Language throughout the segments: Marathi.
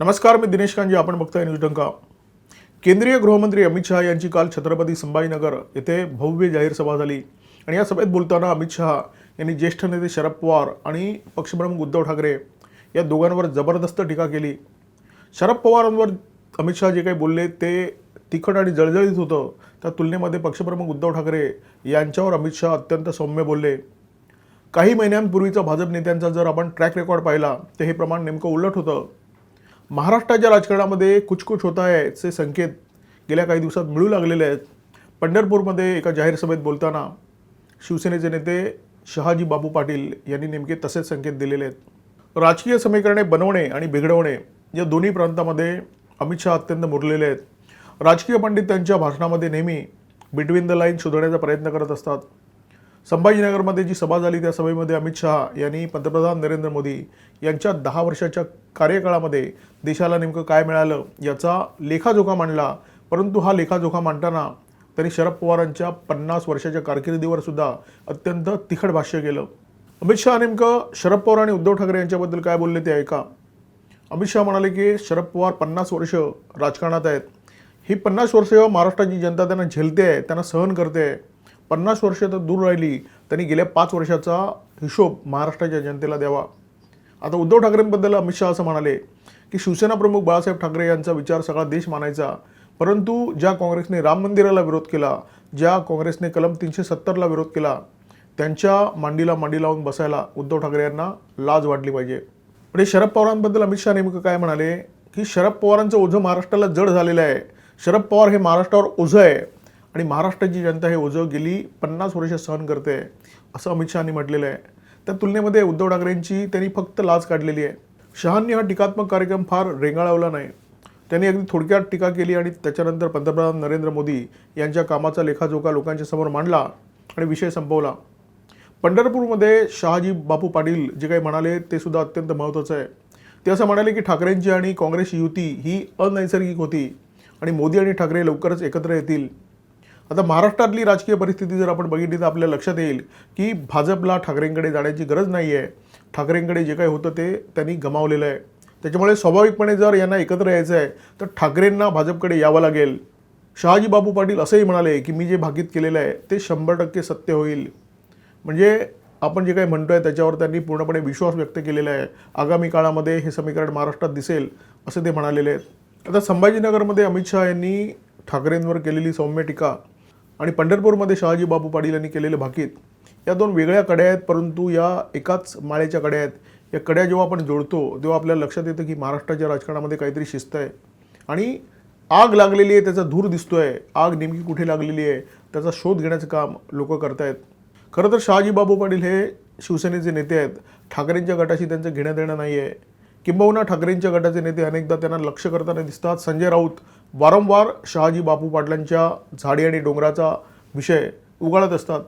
नमस्कार मी दिनेश कांजी आपण बघताय न्यूज डंका. केंद्रीय गृहमंत्री अमित शहा यांची काल छत्रपती संभाजीनगर येथे भव्य जाहीर सभा झाली. आणि या सभेत बोलताना अमित शहा यांनी ज्येष्ठ नेते शरद पवार आणि पक्षप्रमुख उद्धव ठाकरे या दोघांवर जबरदस्त टीका केली. शरद पवारांवर अमित शहा जे काही बोलले ते तिखट आणि जळजळीत होतं. त्या तुलनेमध्ये पक्षप्रमुख उद्धव ठाकरे यांच्यावर अमित शहा अत्यंत सौम्य बोलले. काही महिन्यांपूर्वीचा भाजप नेत्यांचा जर आपण ट्रॅक रेकॉर्ड पाहिला तर हे प्रमाण नेमकं उलट होतं. महाराष्ट्राच्या राजकारणामध्ये कुचकुच होत आहेचे संकेत गेल्या काही दिवसात मिळू लागलेले आहेत. पंढरपूरमध्ये एका जाहीर सभेत बोलताना शिवसेनेचे नेते शहाजी बाबू पाटील यांनी नेमके तसेच संकेत दिलेले आहेत. राजकीय समीकरणे बनवणे आणि बिघडवणे या दोन्ही प्रांतामध्ये अमित शहा अत्यंत मुरलेले आहेत. राजकीय पंडित त्यांच्या भाषणामध्ये नेहमी बिटवीन द लाईन शोधण्याचा प्रयत्न करत असतात. संभाजीनगरमध्ये जी सभा झाली त्या सभेमध्ये अमित शहा यांनी पंतप्रधान नरेंद्र मोदी यांच्या दहा वर्षाच्या कार्यकाळामध्ये देशाला नेमकं काय मिळालं याचा लेखाजोखा मांडला. परंतु हा लेखाजोखा मांडताना त्यांनी शरद पवारांच्या पन्नास वर्षाच्या कारकिर्दीवर सुद्धा अत्यंत तिखट भाष्य केलं. अमित शहा नेमकं शरद पवार आणि उद्धव ठाकरे यांच्याबद्दल काय बोलले ते ऐका. अमित शहा म्हणाले की शरद पवार पन्नास वर्ष राजकारणात आहेत. ही पन्नास वर्ष महाराष्ट्राची जनता त्यांना झेलते आहे त्यांना सहन करते आहे. पन्नास वर्ष तर दूर राहिली त्यांनी गेल्या पाच वर्षाचा हिशोब महाराष्ट्राच्या जनतेला द्यावा. आता उद्धव ठाकरेंबद्दल अमित शहा असं म्हणाले की शिवसेना प्रमुख बाळासाहेब ठाकरे यांचा विचार सगळा देश मानायचा. परंतु ज्या काँग्रेसने राम मंदिराला विरोध केला ज्या काँग्रेसने कलम तीनशे सत्तरला विरोध केला त्यांच्या मांडीला मांडी लावून बसायला उद्धव ठाकरे यांना लाज वाटली पाहिजे. म्हणजे शरद पवारांबद्दल अमित शहा नेमकं काय म्हणाले की शरद पवारांचं ओझं महाराष्ट्राला जड झालेलं आहे. शरद पवार हे महाराष्ट्रावर ओझं आहे. आणि महाराष्ट्राची जनता हे ओझं गेली पन्नास वर्ष सहन करते असं अमित शहानी म्हटलेलं आहे. त्या तुलनेमध्ये उद्धव ठाकरेंची त्यांनी फक्त लाज काढलेली आहे. शहांनी हा टीकात्मक कार्यक्रम फार रेंगाळवला नाही. त्यांनी अगदी थोडक्यात टीका केली आणि त्याच्यानंतर पंतप्रधान नरेंद्र मोदी यांच्या कामाचा लेखाजोखा लोकांच्या समोर मांडला आणि विषय संपवला. पंढरपूरमध्ये शहाजी बापू पाटील जे काही म्हणाले ते सुद्धा अत्यंत महत्त्वाचं आहे. ते असं म्हणाले की ठाकरेंची आणि काँग्रेसची युती ही अनैसर्गिक होती आणि मोदी आणि ठाकरे लवकरच एकत्र येतील. आता महाराष्ट्रातली राजकीय परिस्थिती जर आपण बघितली तर आपल्या लक्षात येईल की भाजपला ठाकरेंकडे जाण्याची गरज नाही आहे ठाकरेंकडे जे काही होतं ते त्यांनी गमावलेलं आहे. त्याच्यामुळे स्वाभाविकपणे जर यांना एकत्र यायचं आहे तर ठाकरेंना भाजपकडे यावं लागेल. शहाजीबाबू पाटील असंही म्हणाले की मी जे भाकीत केलेलं आहे ते शंभर टक्के सत्य होईल. म्हणजे आपण जे काही म्हणतो आहे त्याच्यावर त्यांनी पूर्णपणे विश्वास व्यक्त केलेला आहे. आगामी काळामध्ये हे समीकरण महाराष्ट्रात दिसेल असे ते म्हणालेले आहेत. आता संभाजीनगरमध्ये अमित शहा यांनी ठाकरेंवर केलेली सौम्य टीका. आणि पंढरपूरमध्ये शहाजी बापू पाटील यांनी केलेले भाकीत या दोन वेगळ्या कड्या आहेत परंतु या एकाच माळेच्या कड्या आहेत. या कड्या जेव्हा आपण जोडतो तेव्हा आपल्याला लक्षात येतं की महाराष्ट्राच्या राजकारणामध्ये काहीतरी शिस्त आहे. आणि आग लागलेली आहे त्याचा धूर दिसतो आहे आग नेमकी कुठे लागलेली आहे त्याचा शोध घेण्याचं काम लोक करतायत. खरं तर शहाजी बाबू पाटील हे शिवसेनेचे नेते आहेत. ठाकरेंच्या गटाशी त्यांचं घेणं देणं नाही आहे किंबहुना ठाकरेंच्या गटाचे नेते अनेकदा त्यांना लक्ष करताना दिसतात. संजय राऊत वारंवार शहाजी बापू पाटलांच्या झाडी आणि डोंगराचा विषय उगाळत असतात.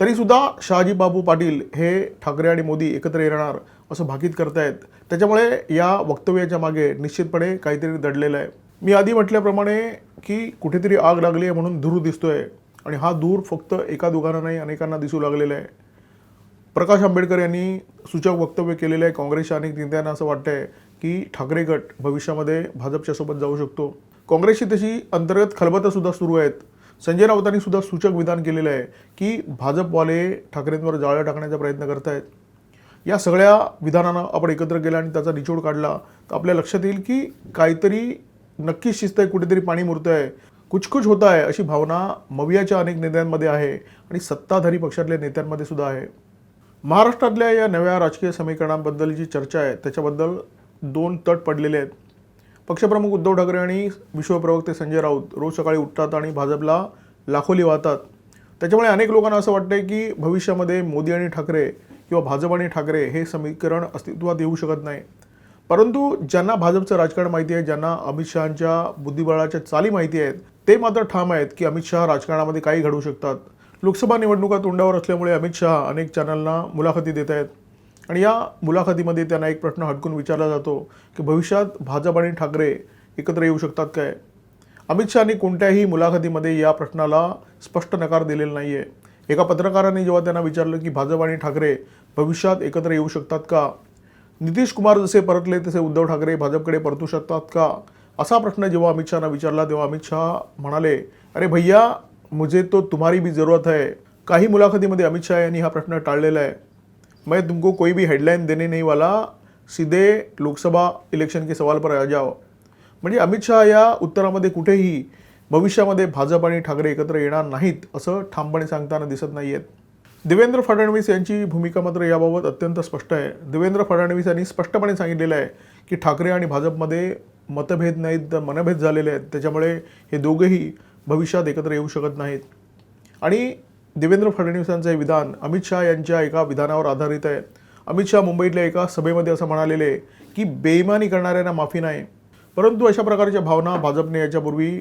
तरीसुद्धा शहाजी बापू पाटील हे ठाकरे आणि मोदी एकत्र येणार असं भाकीत करतायत. त्याच्यामुळे या वक्तव्याच्या मागे निश्चितपणे काहीतरी दडलेलं आहे. मी आधी म्हटल्याप्रमाणे की कुठेतरी आग लागली आहे म्हणून धूर दिसतोय. आणि हा धूर फक्त एका दोघांना नाही अनेकांना दिसू लागलेला आहे. प्रकाश आंबेडकर यांनी सूचक वक्तव्य केलेलं आहे काँग्रेसच्या अनेक नेत्यांना असं वाटतंय की ठाकरे गट भविष्यामध्ये भाजपच्या सोबत जाऊ शकतो. काँग्रेसची तशी अंतर्गत खलबतंसुद्धा सुरू आहेत. संजय राऊतांनी सुद्धा सूचक विधान केलेलं आहे की भाजपवाले ठाकरेंवर जाळं टाकण्याचा प्रयत्न करत आहेत या सगळ्या विधानांना आपण एकत्र केलं आणि त्याचा निचोड काढला. तर आपल्या लक्षात येईल की काहीतरी नक्कीच शिस्त आहे कुठेतरी पाणी मुरतं आहे. कुचकुच होत आहे अशी भावना मवियाच्या अनेक नेत्यांमध्ये आहे आणि सत्ताधारी पक्षातल्या नेत्यांमध्ये सुद्धा आहे. महाराष्ट्रातल्या या नव्या राजकीय समीकरणांबद्दल जी चर्चा आहे त्याच्याबद्दल दोन तट पडलेले आहेत. पक्षप्रमुख उद्धव ठाकरे आणि विश्वप्रवक्ते संजय राऊत रोज सकाळी उठतात आणि भाजपला लाखोली वाहतात. त्याच्यामुळे अनेक लोकांना असं वाटतंय की भविष्यामध्ये मोदी आणि ठाकरे किंवा भाजप आणि ठाकरे हे समीकरण अस्तित्वात येऊ शकत नाही. परंतु ज्यांना भाजपचं राजकारण माहिती आहे ज्यांना अमित शहांच्या बुद्धिबळाच्या चाली माहिती आहेत ते मात्र ठाम आहेत की अमित शहा राजकारणामध्ये काही घडवू शकतात. लोकसभा निवडणुका तोंडावर असल्यामुळे अमित शहा अनेक चॅनलना मुलाखती देत आहेत. आणि या मुलाखतीमध्ये त्यांना एक प्रश्न हटकून विचारला जातो की भविष्यात भाजप आणि ठाकरे एकत्र येऊ शकतात काय? अमित शहानी कोणत्याही मुलाखतीमध्ये या प्रश्नाला स्पष्ट नकार दिलेला नाही आहे एका पत्रकाराने जेव्हा त्यांना विचारलं की भाजप आणि ठाकरे भविष्यात एकत्र येऊ शकतात का? नितीश कुमार जसे परतले तसे उद्धव ठाकरे भाजपकडे परतू शकतात का? असा प्रश्न जेव्हा अमित शहाना विचारला तेव्हा अमित शहा म्हणाले अरे भैया मुझे तो तुम्हारी भी जरूरत है। काही मुलाखतीमध्ये अमित शहा यांनी हा प्रश्न टाळलेला आहे. मैं तुमको कोई भी हेडलाइन देने नहीं वाला सीधे लोकसभा इलेक्शन के सवाल पर आ जाओ. म्हणजे अमित शहा या उत्तरामध्ये कुठेही भविष्यामध्ये भाजप आणि ठाकरे एकत्र येणार नाहीत असं ठामपणे सांगताना दिसत नाही आहेत देवेंद्र फडणवीस यांची भूमिका मात्र याबाबत अत्यंत स्पष्ट आहे. देवेंद्र फडणवीस यांनी स्पष्टपणे सांगितलेलं आहे की ठाकरे आणि भाजपमध्ये मतभेद नाहीत तर मनभेद झालेले आहेत. त्याच्यामुळे हे दोघेही भविष्यात एकत्र येऊ शकत नाहीत. आणि देवेंद्र फडणवीसांचं हे विधान अमित शहा यांच्या एका विधानावर आधारित आहे. अमित शहा मुंबईतल्या एका सभेमध्ये असं म्हणालेले आहे की बेईमानी करणाऱ्यांना माफी नाही. परंतु अशा प्रकारच्या भावना भाजपने याच्यापूर्वी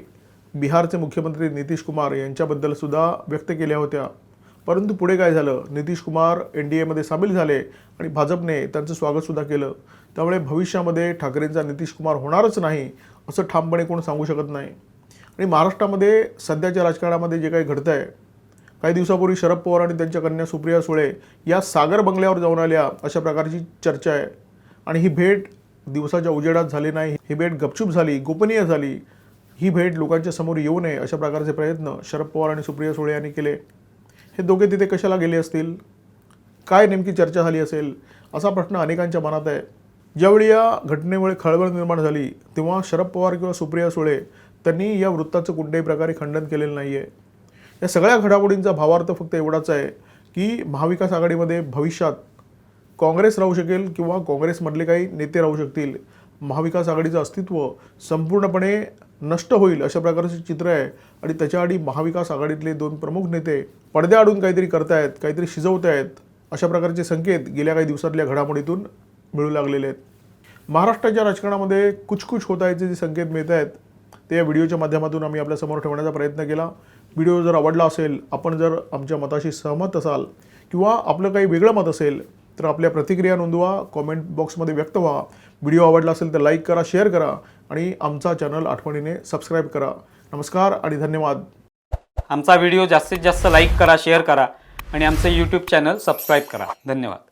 बिहारचे मुख्यमंत्री नितीश कुमार यांच्याबद्दल सुद्धा व्यक्त केल्या होत्या. परंतु पुढे काय झालं? नितीश कुमार एन डी एमध्ये सामील झाले आणि भाजपने त्यांचं स्वागतसुद्धा केलं. त्यामुळे भविष्यामध्ये ठाकरेंचा नितीश कुमार होणारच नाही असं ठामपणे कोण सांगू शकत नाही. आणि महाराष्ट्रामध्ये सध्याच्या राजकारणामध्ये जे काही घडतं आहे काही दिवसापूर्वी शरद पवार आणि त्यांच्या कन्या सुप्रिया सुळे या सागर बंगल्यावर जाऊन आल्या अशा प्रकारची चर्चा आहे. आणि ही भेट दिवसाच्या उजेडात झाली नाही ही भेट गपचूप झाली गोपनीय झाली. ही भेट लोकांच्या समोर येऊ नये अशा प्रकारचे प्रयत्न शरद पवार आणि सुप्रिया सुळे यांनी केले. हे दोघे तिथे कशाला गेले असतील? काय नेमकी चर्चा झाली असेल? असा प्रश्न अनेकांच्या मनात आहे. ज्यावेळी या घटनेमुळे खळबळ निर्माण झाली तेव्हा शरद पवार किंवा सुप्रिया सुळे त्यांनी या वृत्ताचं कुठल्याही प्रकारे खंडन केलेलं नाही आहे या सगळ्या घडामोडींचा भावार्थ फक्त एवढाच आहे की महाविकास आघाडीमध्ये भविष्यात काँग्रेस राहू शकेल किंवा काँग्रेसमधले काही नेते राहू शकतील महाविकास आघाडीचं अस्तित्व संपूर्णपणे नष्ट होईल अशा प्रकारचे चित्र आहे. आणि त्याच्या आधी महाविकास आघाडीतले दोन प्रमुख नेते पडद्याआडून काहीतरी करतायत काहीतरी शिजवत आहेत अशा प्रकारचे संकेत गेल्या काही दिवसातल्या घडामोडीतून मिळू लागलेले आहेत. महाराष्ट्राच्या राजकारणामध्ये कुछ कुछ होत आहेचे जे संकेत मिळत आहेत ते या व्हिडिओच्या माध्यमातून आम्ही आपल्यासमोर ठेवण्याचा प्रयत्न केला. व्हिडिओ जर आवडला असेल आपण जर आमच्या मताशी सहमत असाल किंवा आपलं काही वेगळं मत असेल तर आपल्या प्रतिक्रिया नोंदवा कॉमेंट बॉक्समध्ये व्यक्त व्हा. व्हिडिओ आवडला असेल तर लाईक करा शेअर करा आणि आमचा चॅनल आठवणीने सबस्क्राईब करा. नमस्कार आणि धन्यवाद. आमचा व्हिडिओ जास्तीत जास्त लाईक करा शेअर करा आणि आमचं यूट्यूब चॅनल सबस्क्राईब करा. धन्यवाद.